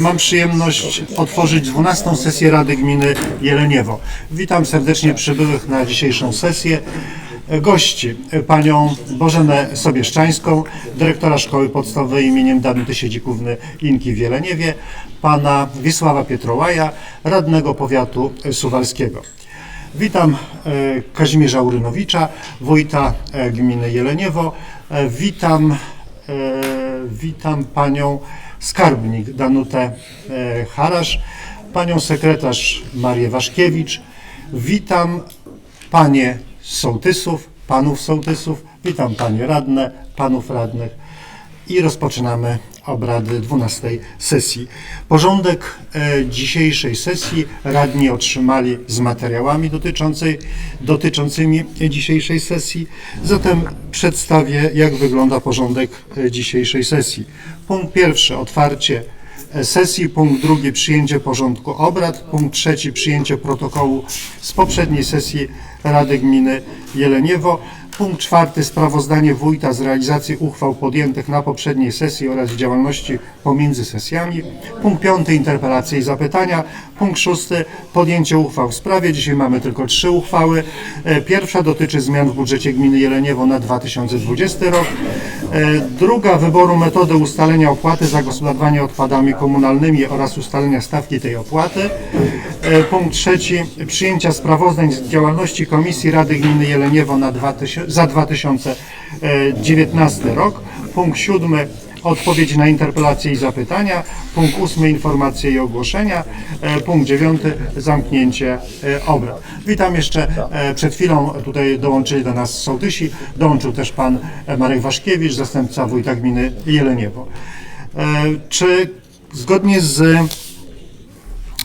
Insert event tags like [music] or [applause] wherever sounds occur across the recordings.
Mam przyjemność otworzyć 12 sesję Rady Gminy Jeleniewo. Witam serdecznie przybyłych na dzisiejszą sesję. Gości, panią Bożenę Sobieszczańską, dyrektora Szkoły Podstawowej imieniem Danuty Siedzikówny Inki w Jeleniewie, pana Wisława Pietrołaja, radnego powiatu suwalskiego. Witam e, Kazimierza Urynowicza, wójta e, gminy Jeleniewo. E, Witam, witam panią skarbnik Danutę e, Harasz, panią sekretarz Marię Waszkiewicz. Witam panie sołtysów, panów sołtysów. Witam panie radne, panów radnych i rozpoczynamy obrady 12 sesji. Porządek e, dzisiejszej sesji radni otrzymali z materiałami dotyczącymi dzisiejszej sesji. Zatem przedstawię, jak wygląda porządek e, dzisiejszej sesji. Punkt pierwszy otwarcie e, sesji, punkt drugi przyjęcie porządku obrad, punkt trzeci przyjęcie protokołu z poprzedniej sesji Rady Gminy Jeleniewo, punkt czwarty sprawozdanie wójta z realizacji uchwał podjętych na poprzedniej sesji oraz działalności pomiędzy sesjami, punkt piąty interpelacje i zapytania, punkt szósty podjęcie uchwał w sprawie. Dzisiaj mamy tylko trzy uchwały. E, Pierwsza dotyczy zmian w budżecie gminy Jeleniewo na 2020 rok. E, Druga wyboru metody ustalenia opłaty za gospodarowanie odpadami komunalnymi oraz ustalenia stawki tej opłaty. E, Punkt trzeci przyjęcia sprawozdań z działalności Komisji Rady Gminy Jeleniewo na 2000, za 2019 rok. Punkt siódmy odpowiedzi na interpelacje i zapytania. Punkt ósmy informacje i ogłoszenia. E, Punkt dziewiąty zamknięcie e, obrad. Witam jeszcze e, przed chwilą tutaj dołączyli do nas sołtysi. Dołączył też pan e, Marek Waszkiewicz, zastępca wójta gminy Jeleniewo. E, Czy zgodnie z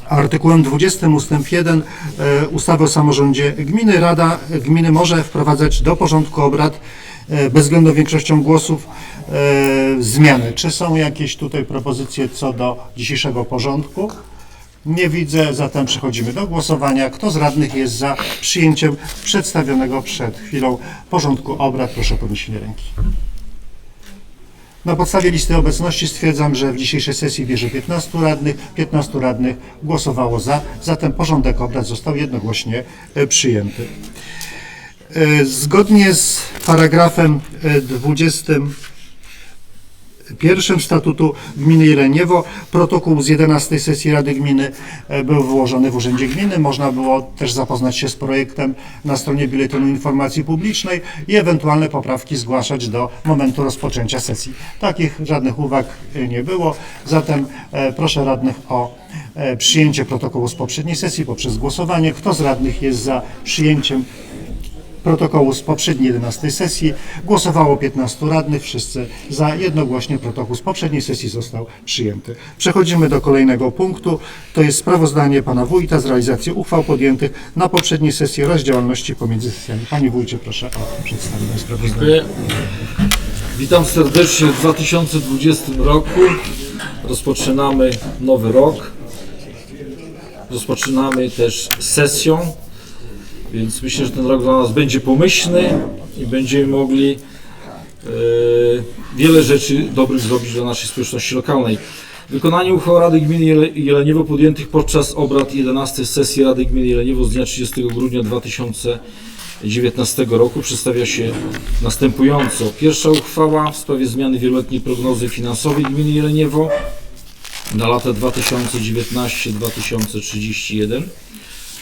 artykułem 20 ustęp 1 e, ustawy o samorządzie gminy Rada Gminy może wprowadzać do porządku obrad e, bezwzględną większością głosów e, zmiany. Czy są jakieś tutaj propozycje co do dzisiejszego porządku? Nie widzę, zatem przechodzimy do głosowania. Kto z radnych jest za przyjęciem przedstawionego przed chwilą porządku obrad? Proszę o podniesienie ręki. Na podstawie listy obecności stwierdzam, że w dzisiejszej sesji bierze 15 radnych, 15 radnych głosowało za, zatem porządek obrad został jednogłośnie e, przyjęty. E, Zgodnie z paragrafem e, 20 pierwszym statutu gminy Jeleniewo protokół z 11 sesji Rady Gminy e, był wyłożony w Urzędzie Gminy. Można było też zapoznać się z projektem na stronie Biuletynu Informacji Publicznej i ewentualne poprawki zgłaszać do momentu rozpoczęcia sesji. Takich żadnych uwag e, nie było, zatem e, proszę radnych o przyjęcie protokołu z poprzedniej sesji poprzez głosowanie. Kto z radnych jest za przyjęciem protokołu z poprzedniej 11 sesji. Głosowało 15 radnych, wszyscy za. Jednogłośnie protokół z poprzedniej sesji został przyjęty. Przechodzimy do kolejnego punktu. To jest sprawozdanie pana wójta z realizacji uchwał podjętych na poprzedniej sesji oraz działalności pomiędzy sesjami. Panie wójcie, proszę o przedstawienie sprawozdania. Witam serdecznie w 2020 roku. Rozpoczynamy nowy rok. Rozpoczynamy też sesją, więc myślę, że ten rok dla nas będzie pomyślny i będziemy mogli e, wiele rzeczy dobrych zrobić dla naszej społeczności lokalnej. Wykonanie uchwał Rady Gminy Jele- Jeleniewo podjętych podczas obrad 11 sesji Rady Gminy Jeleniewo z dnia 30 grudnia 2019 roku przedstawia się następująco. Pierwsza uchwała w sprawie zmiany wieloletniej prognozy finansowej Gminy Jeleniewo na lata 2019-2031.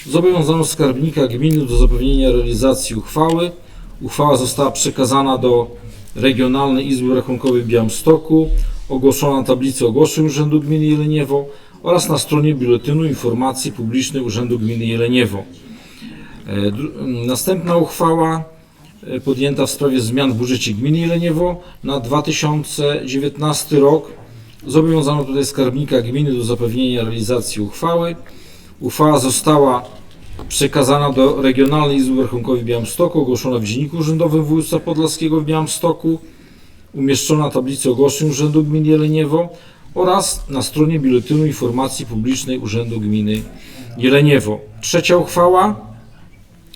Zobowiązano skarbnika gminy do zapewnienia realizacji uchwały. Uchwała została przekazana do Regionalnej Izby Rachunkowej Białymstoku, ogłoszona na tablicy ogłoszeń Urzędu Gminy Jeleniewo oraz na stronie Biuletynu Informacji Publicznej Urzędu Gminy Jeleniewo. E, dru- Następna uchwała e, podjęta w sprawie zmian w budżecie gminy Jeleniewo na 2019 rok. Zobowiązano tutaj skarbnika gminy do zapewnienia realizacji uchwały. Uchwała została przekazana do Regionalnej Izby Rachunkowej w Białymstoku, ogłoszona w Dzienniku Urzędowym Województwa Podlaskiego w Białymstoku, umieszczona na tablicy ogłoszeń Urzędu Gminy Jeleniewo oraz na stronie Biuletynu Informacji Publicznej Urzędu Gminy Jeleniewo. Trzecia uchwała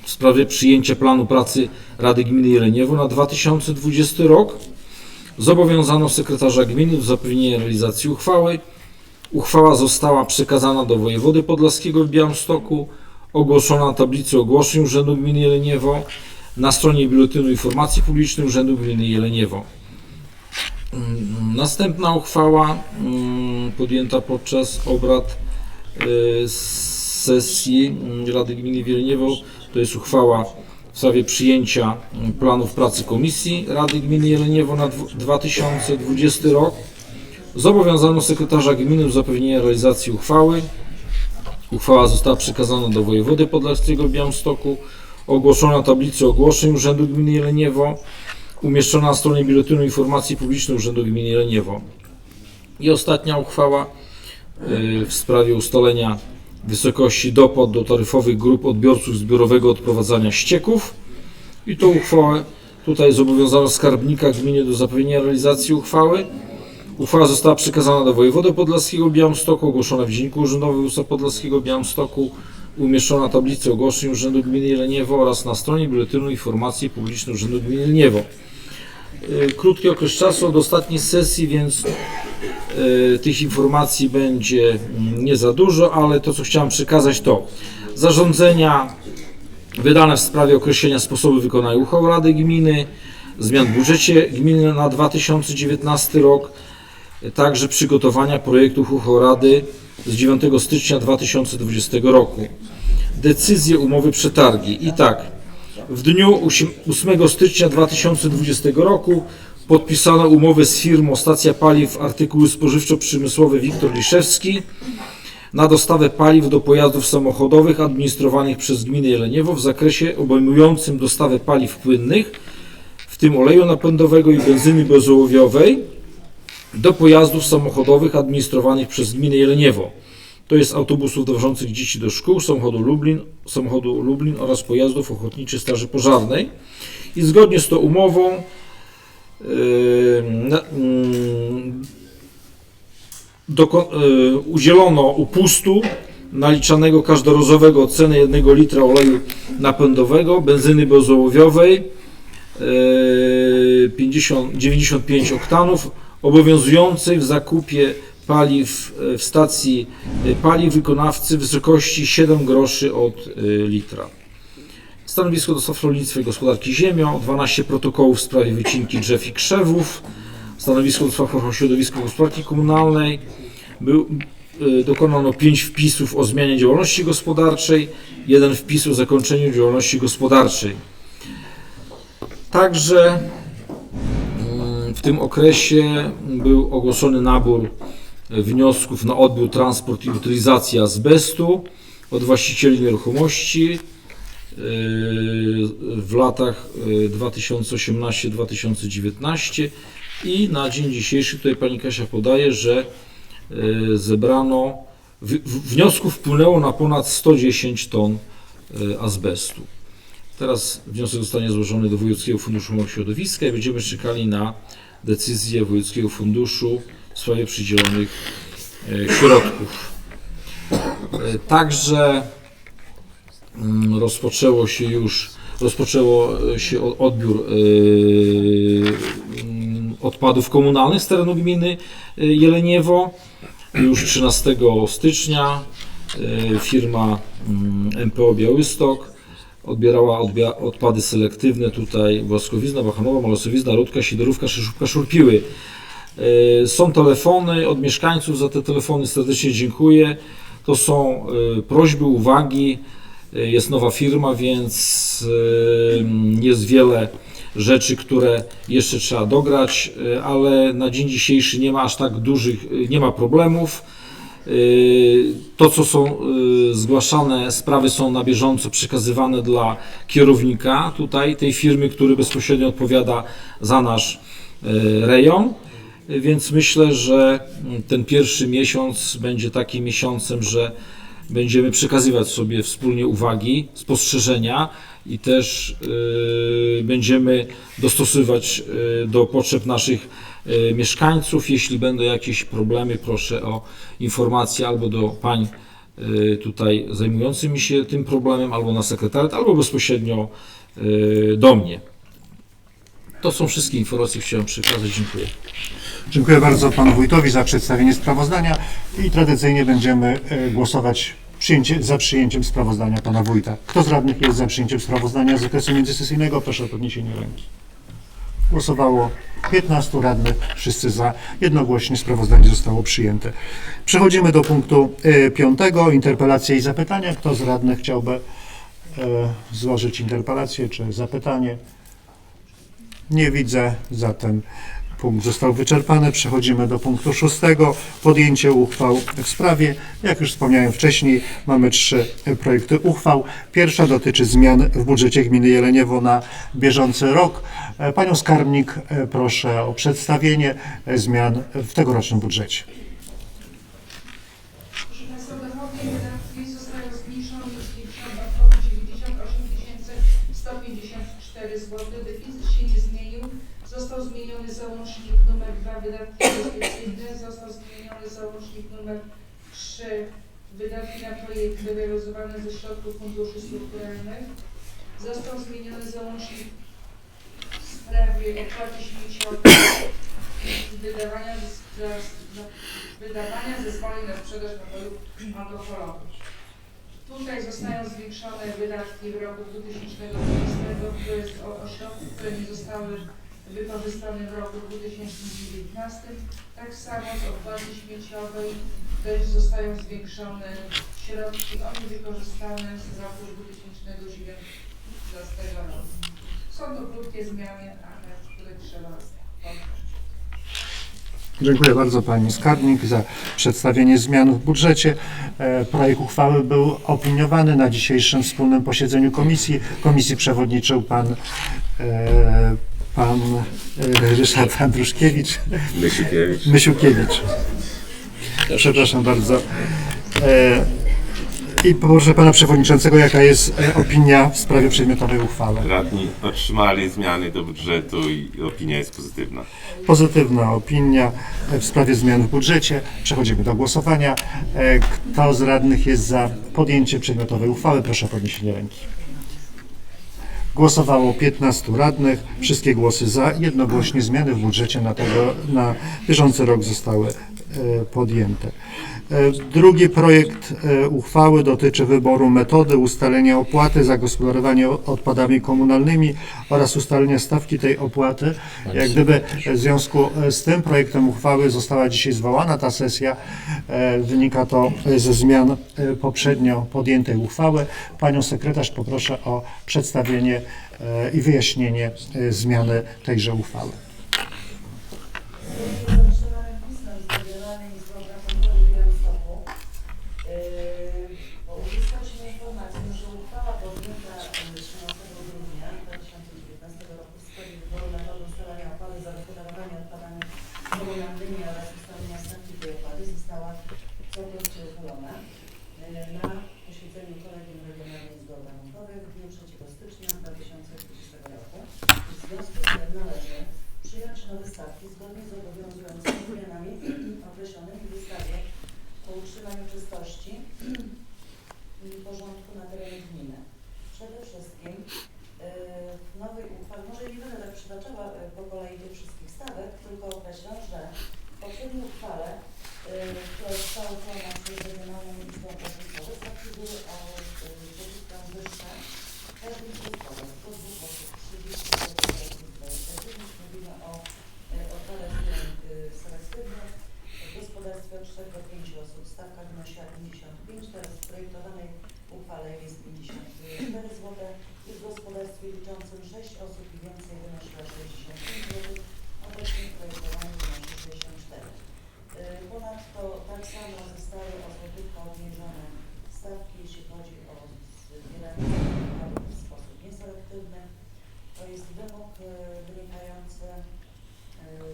w sprawie przyjęcia planu pracy Rady Gminy Jeleniewo na 2020 rok. Zobowiązano sekretarza gminy do zapewnienia realizacji uchwały. Uchwała została przekazana do wojewody podlaskiego w Białymstoku, ogłoszona na tablicy ogłoszeń Urzędu Gminy Jeleniewo, na stronie Biuletynu Informacji Publicznej Urzędu Gminy Jeleniewo. Mm, Następna uchwała mm, podjęta podczas obrad y, sesji mm, Rady Gminy Wielniewo to jest uchwała w sprawie przyjęcia planów pracy Komisji Rady Gminy Jeleniewo na dwu- 2020 rok. Zobowiązano sekretarza gminy do zapewnienia realizacji uchwały. Uchwała została przekazana do wojewody podlaskiego w Białymstoku, ogłoszona na tablicy ogłoszeń Urzędu Gminy Jeleniewo, umieszczona na stronie Biuletynu Informacji Publicznej Urzędu Gminy Jeleniewo. I ostatnia uchwała y, w sprawie ustalenia wysokości dopłat do taryfowych grup odbiorców zbiorowego odprowadzania ścieków. I tą uchwałę tutaj zobowiązano skarbnika gminy do zapewnienia realizacji uchwały. Uchwała została przekazana do wojewody podlaskiego Białymstoku, ogłoszona w Dzienniku Urzędowym Województwa Podlaskiego Białymstoku, umieszczona na tablicy ogłoszeń Urzędu Gminy Jeleniewo oraz na stronie Biuletynu Informacji Publicznej Urzędu Gminy Jeleniewo. Y, Krótki okres czasu od ostatniej sesji, więc y, tych informacji będzie mm, nie za dużo, ale to co chciałem przekazać to zarządzenia wydane w sprawie określenia sposobu wykonania uchwał Rady Gminy, zmian w budżecie gminy na 2019 rok, także przygotowania projektów uchwał Rady z 9 stycznia 2020 roku. Decyzje, umowy, przetargi. I tak, w dniu 8 stycznia 2020 roku podpisano umowę z firmą Stacja Paliw Artykuły Spożywczo-Przemysłowe Wiktor Liszewski na dostawę paliw do pojazdów samochodowych administrowanych przez gminę Jeleniewo w zakresie obejmującym dostawę paliw płynnych, w tym oleju napędowego i benzyny bezołowiowej do pojazdów samochodowych administrowanych przez gminę Jeleniewo. To jest autobusów dowożących dzieci do szkół, samochodu Lublin, samochodu Lublin oraz pojazdów ochotniczych Straży Pożarnej. I zgodnie z tą umową yy, na- mm, doko- y, udzielono upustu naliczanego każdorazowego ceny 1 litra oleju napędowego, benzyny bezołowiowej y, 50, 95 oktanów obowiązującej w zakupie paliw y, w stacji y, paliw wykonawcy w wysokości 7 groszy od y, litra. Stanowisko do rolnictwa i gospodarki ziemią, 12 protokołów w sprawie wycinki drzew i krzewów, stanowisko do ochrony środowiska i gospodarki komunalnej, był, dokonano 5 wpisów o zmianie działalności gospodarczej, jeden wpis o zakończeniu działalności gospodarczej. Także tym okresie był ogłoszony nabór wniosków na odbiór, transport i utylizację azbestu od właścicieli nieruchomości yy, w latach yy, 2018-2019 i na dzień dzisiejszy tutaj pani Kasia podaje, że yy, zebrano wniosków wpłynęło na ponad 110 ton azbestu. Teraz wniosek zostanie złożony do Wojewódzkiego Funduszu Ochrony Środowiska i będziemy czekali na decyzję Wojewódzkiego Funduszu w sprawie przydzielonych e, środków. E, Także mm, rozpoczęło się już rozpoczęło e, się odbiór mm, odpadów komunalnych z terenu gminy Jeleniewo. Już 13 stycznia firma mm, MPO Białystok odbierała odbia- odpady selektywne tutaj Woskowizna, Bachanowa, Malosowizna, Rudka, Sidorówka, Szyszówka, Szurpiły. E, Są telefony od mieszkańców, za te telefony serdecznie dziękuję. To są e, prośby, uwagi. E, Jest nowa firma, więc jest wiele rzeczy, które jeszcze trzeba dograć, ale na dzień dzisiejszy nie ma aż tak dużych, nie ma problemów. Y, To, co są y, zgłaszane, sprawy są na bieżąco przekazywane dla kierownika tutaj tej firmy, który bezpośrednio odpowiada za nasz y, rejon. Więc myślę, że mm, ten pierwszy miesiąc będzie takim miesiącem, że będziemy przekazywać sobie wspólnie uwagi, spostrzeżenia i też będziemy dostosowywać do potrzeb naszych mieszkańców. Jeśli będą jakieś problemy, proszę o informację albo do pań y, tutaj zajmującymi się tym problemem, albo na sekretariat, albo bezpośrednio y, do mnie. To są wszystkie informacje, chciałem przekazać. Dziękuję. Dziękuję bardzo panu wójtowi za przedstawienie sprawozdania i tradycyjnie będziemy e, głosować przyjęcie, za przyjęciem sprawozdania pana wójta. Kto z radnych jest za przyjęciem sprawozdania z okresu międzysesyjnego? Proszę o podniesienie ręki. Głosowało 15 radnych, wszyscy za. Jednogłośnie sprawozdanie zostało przyjęte. Przechodzimy do punktu e, piątego. Interpelacje i zapytania. Kto z radnych chciałby e, złożyć interpelację czy zapytanie? Nie widzę, zatem punkt został wyczerpany. Przechodzimy do punktu szóstego. Podjęcie uchwał w sprawie. Jak już wspomniałem wcześniej, mamy trzy projekty uchwał. Pierwsza dotyczy zmian w budżecie gminy Jeleniewo na bieżący rok. Panią skarbnik e, proszę o przedstawienie e, zmian w tegorocznym budżecie. Wydatki inwestycyjne. Został zmieniony załącznik numer 3 wydatki na projekty realizowane ze środków funduszy strukturalnych. Został zmieniony załącznik w sprawie opłaty wydawania, wydawania zezwoleń na sprzedaż napojów alkoholowych. Tutaj zostają zwiększone wydatki w roku 2020, to jest o, o które nie zostały wykorzystane w roku 2019. Tak samo z opłaty śmieciowej też zostają zwiększone środki o niewykorzystane z roku 2019 roku. Są to krótkie zmiany, ale które trzeba. Dziękuję bardzo Pani Skarbnik za przedstawienie zmian w budżecie. E, Projekt uchwały był opiniowany na dzisiejszym wspólnym posiedzeniu komisji. Komisji przewodniczył Pan, e, pan e, Ryszard Andruszkiewicz. Mysikiewicz. Mysiukiewicz. Przepraszam bardzo. E, I proszę pana przewodniczącego, jaka jest e, opinia w sprawie przedmiotowej uchwały? Radni otrzymali zmiany do budżetu i opinia jest pozytywna. Pozytywna opinia w sprawie zmian w budżecie. Przechodzimy do głosowania. Kto z radnych jest za podjęciem przedmiotowej uchwały? Proszę o podniesienie ręki. Głosowało 15 radnych. Wszystkie głosy za. Jednogłośnie zmiany w budżecie na, tego, na bieżący rok zostały podjęte. E, Drugi projekt e, uchwały dotyczy wyboru metody ustalenia opłaty za gospodarowanie odpadami komunalnymi oraz ustalenia stawki tej opłaty. Jak gdyby w związku z tym projektem uchwały została dzisiaj zwołana ta sesja. E, Wynika to ze zmian e, poprzednio podjętej uchwały. Panią sekretarz poproszę o przedstawienie e, i wyjaśnienie e, zmiany tejże uchwały.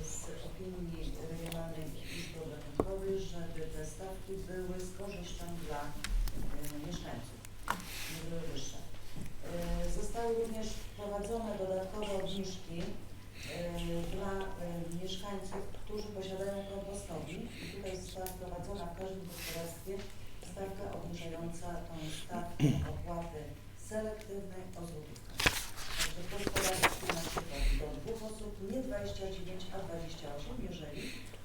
z opinii Regionalnej Izby Obrachunkowej, żeby te stawki były z korzyścią dla e, mieszkańców, nie były wyższe. E, zostały również wprowadzone dodatkowe obniżki e, dla mieszkańców, którzy posiadają kompostownik i tutaj została wprowadzona w każdym gospodarstwie stawka obniżająca tą stawkę opłaty selektywnej o złotówkę. Także gospodarstwo 52 osób, nie 29, a 28, jeżeli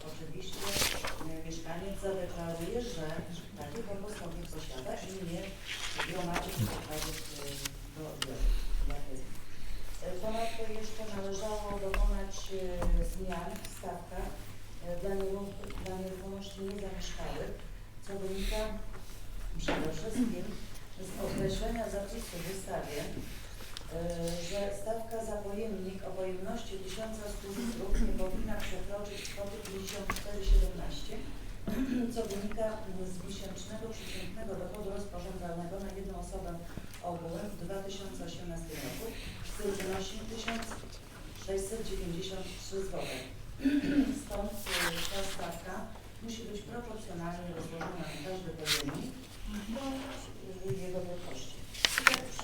oczywiście e, mieszkaniec zadeklaruje, że takiego postąpień posiada i nie gromadzi przekazów do odbioru. E, ponadto jeszcze należało dokonać e, zmian w stawkach dla nieruchomości niezamieszkałych, co wynika przede wszystkim z określenia zapisu w ustawie że stawka za pojemnik o pojemności 1100 litrów nie powinna przekroczyć kwoty 54,17, [clears throat] co wynika z miesięcznego przeciętnego dochodu rozporządzalnego na jedną osobę ogółem w 2018 roku, który wynosi 1693 zł. [clears throat] Stąd y, ta stawka musi być proporcjonalnie rozłożona na każdy pojemnik do jego wielkości.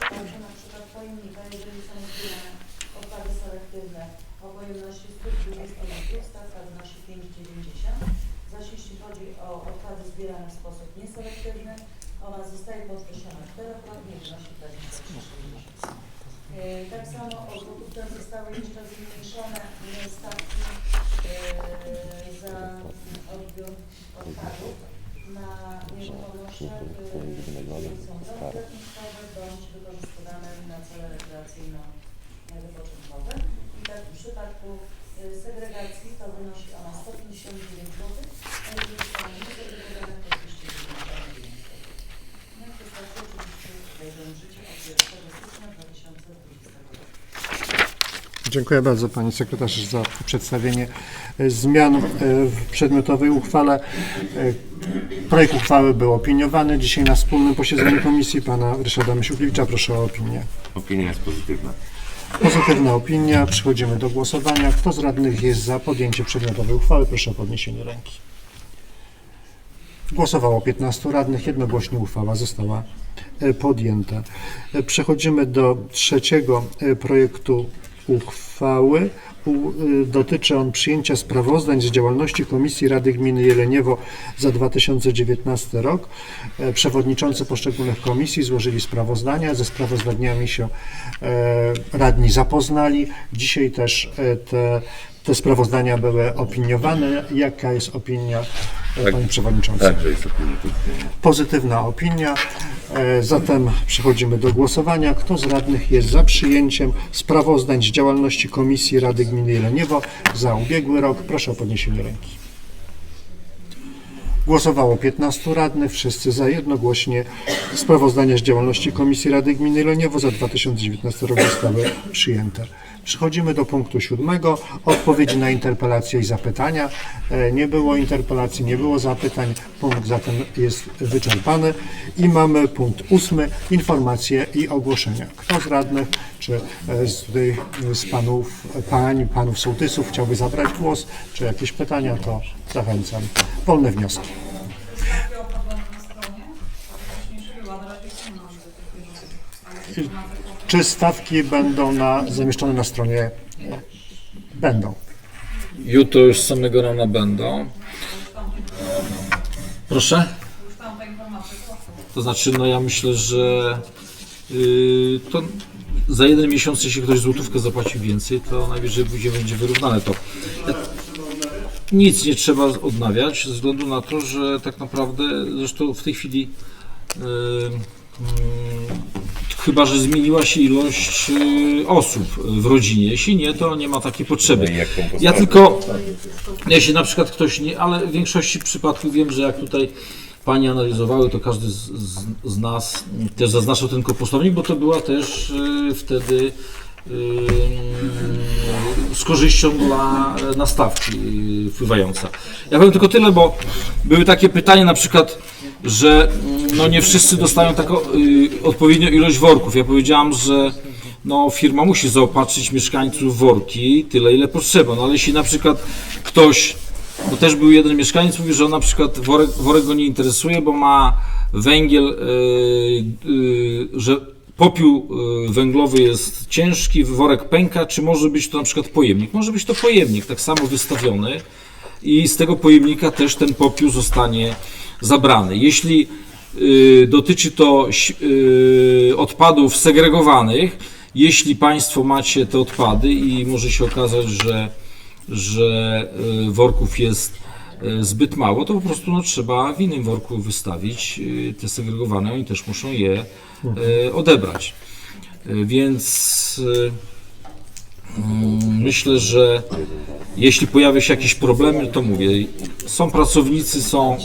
Tak przypadku na przykład pojemnika, jeżeli są zbierane odpady selektywne o pojemności 120 litrów, stawka wynosi 5,90, zaś jeśli chodzi o odpady zbierane w sposób nieselektywny, ona zostaje podwyższona czterokrotnie wynosi 23,60. E, Tak samo od gotówce zostały jeszcze zmniejszone e, stawki e, za odbiór odpadów na nieruchomościach, które są dodatkowe bądź wykorzystywane na cele rekreacyjno-wypoczynkowe. I tak w przypadku e, segregacji to wynosi ona 159 zł, a jeżeli są niesegregowane to 299 zł. To znaczy oczywiście wejdą w życie od 1 stycznia 2020 roku. Dziękuję bardzo Pani Sekretarz za przedstawienie zmian e, w przedmiotowej uchwale. E, Projekt uchwały był opiniowany dzisiaj na wspólnym posiedzeniu komisji. Pana Ryszarda Mysiukiewicza proszę o opinię. Opinia jest pozytywna. Pozytywna opinia. Przechodzimy do głosowania. Kto z radnych jest za podjęciem przedmiotowej uchwały? Proszę o podniesienie ręki. Głosowało 15 radnych. Jednogłośnie uchwała została e, podjęta. Przechodzimy do trzeciego projektu uchwały. Y, Dotyczy on przyjęcia sprawozdań z działalności Komisji Rady Gminy Jeleniewo za 2019 rok. E, Przewodniczący poszczególnych komisji złożyli sprawozdania. Ze sprawozdaniami się e, radni zapoznali. Dzisiaj też e, te, te sprawozdania były opiniowane. Jaka jest opinia e, Tak. Pani Przewodniczący? Także jest opinia pozytywna. Opinia. E, Zatem przechodzimy do głosowania. Kto z radnych jest za przyjęciem sprawozdań z działalności Komisji Rady Gminy Jeleniewo za ubiegły rok? Proszę o podniesienie ręki. Głosowało 15 radnych, wszyscy za jednogłośnie. Sprawozdania z działalności Komisji Rady Gminy Jeleniewo za 2019 rok zostały przyjęte. Przechodzimy do punktu siódmego. Odpowiedzi na interpelacje i zapytania. E, Nie było interpelacji, nie było zapytań. Punkt zatem jest wyczerpany. I mamy punkt ósmy. Informacje i ogłoszenia. Kto z radnych, czy e, z, z panów, pań, panów sołtysów chciałby zabrać głos, czy jakieś pytania, to zachęcam. Wolne wnioski. Czy stawki będą na, zamieszczone na stronie? Będą. Jutro już z samego rana będą. Proszę? To znaczy, no ja myślę, że yy, to za jeden miesiąc, jeśli ktoś złotówkę zapłaci więcej, to najwyżej będzie, będzie wyrównane to. Ja, nic nie trzeba odnawiać, ze względu na to, że tak naprawdę, zresztą w tej chwili yy, mm, chyba, że zmieniła się ilość yy, osób w rodzinie. Jeśli nie, to nie ma takiej potrzeby. I jak kompostować? Ja tylko, jeśli na przykład ktoś nie, ale w większości przypadków wiem, że jak tutaj Panie analizowały, to każdy z, z, z nas też zaznaczył ten kompostownik, bo to była też y, wtedy z korzyścią dla e, nastawki wpływająca. Ja powiem tylko tyle, bo były takie pytania na przykład, że mm, no nie wszyscy dostają taką y, odpowiednią ilość worków. Ja powiedziałam, że no, firma musi zaopatrzyć mieszkańców worki tyle, ile potrzeba. No ale jeśli na przykład ktoś, bo też był jeden mieszkaniec, mówi, że on na przykład worek, worek go nie interesuje, bo ma węgiel, yy, yy, że popiół yy, węglowy jest ciężki, worek pęka, czy może być to na przykład pojemnik? Może być to pojemnik, tak samo wystawiony i z tego pojemnika też ten popiół zostanie zabrany. Jeśli y, dotyczy to y, odpadów segregowanych, jeśli Państwo macie te odpady i może się okazać, że że y, worków jest y, zbyt mało, to po prostu no, trzeba w innym worku wystawić y, te segregowane, oni też muszą je y, odebrać. Więc mm, myślę, że jeśli pojawią się jakieś problemy, to mówię, są pracownicy, są,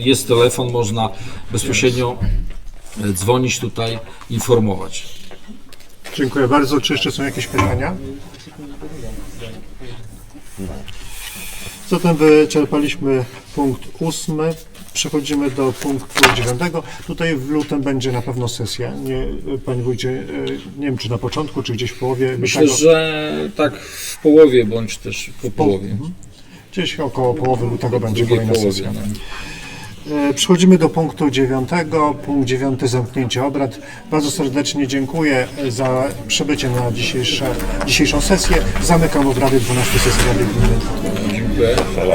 jest telefon, można bezpośrednio dzwonić tutaj, informować. Dziękuję bardzo. Czy jeszcze są jakieś pytania? Zatem wyczerpaliśmy punkt ósmy. Przechodzimy do punktu dziewiątego. Tutaj w lutym będzie na pewno sesja. Nie, Panie Wójcie, e, nie wiem czy na początku, czy gdzieś w połowie. Myślę, lutego. że tak w połowie, bądź też po połowie. Gdzieś około połowy lutego będzie kolejna połowie. sesja. No. E, Przechodzimy do punktu dziewiątego. Punkt dziewiąty zamknięcie obrad. Bardzo serdecznie dziękuję za przybycie na dzisiejszą sesję. Zamykam obrady 12 sesji Rady Gminy. Dziękuję.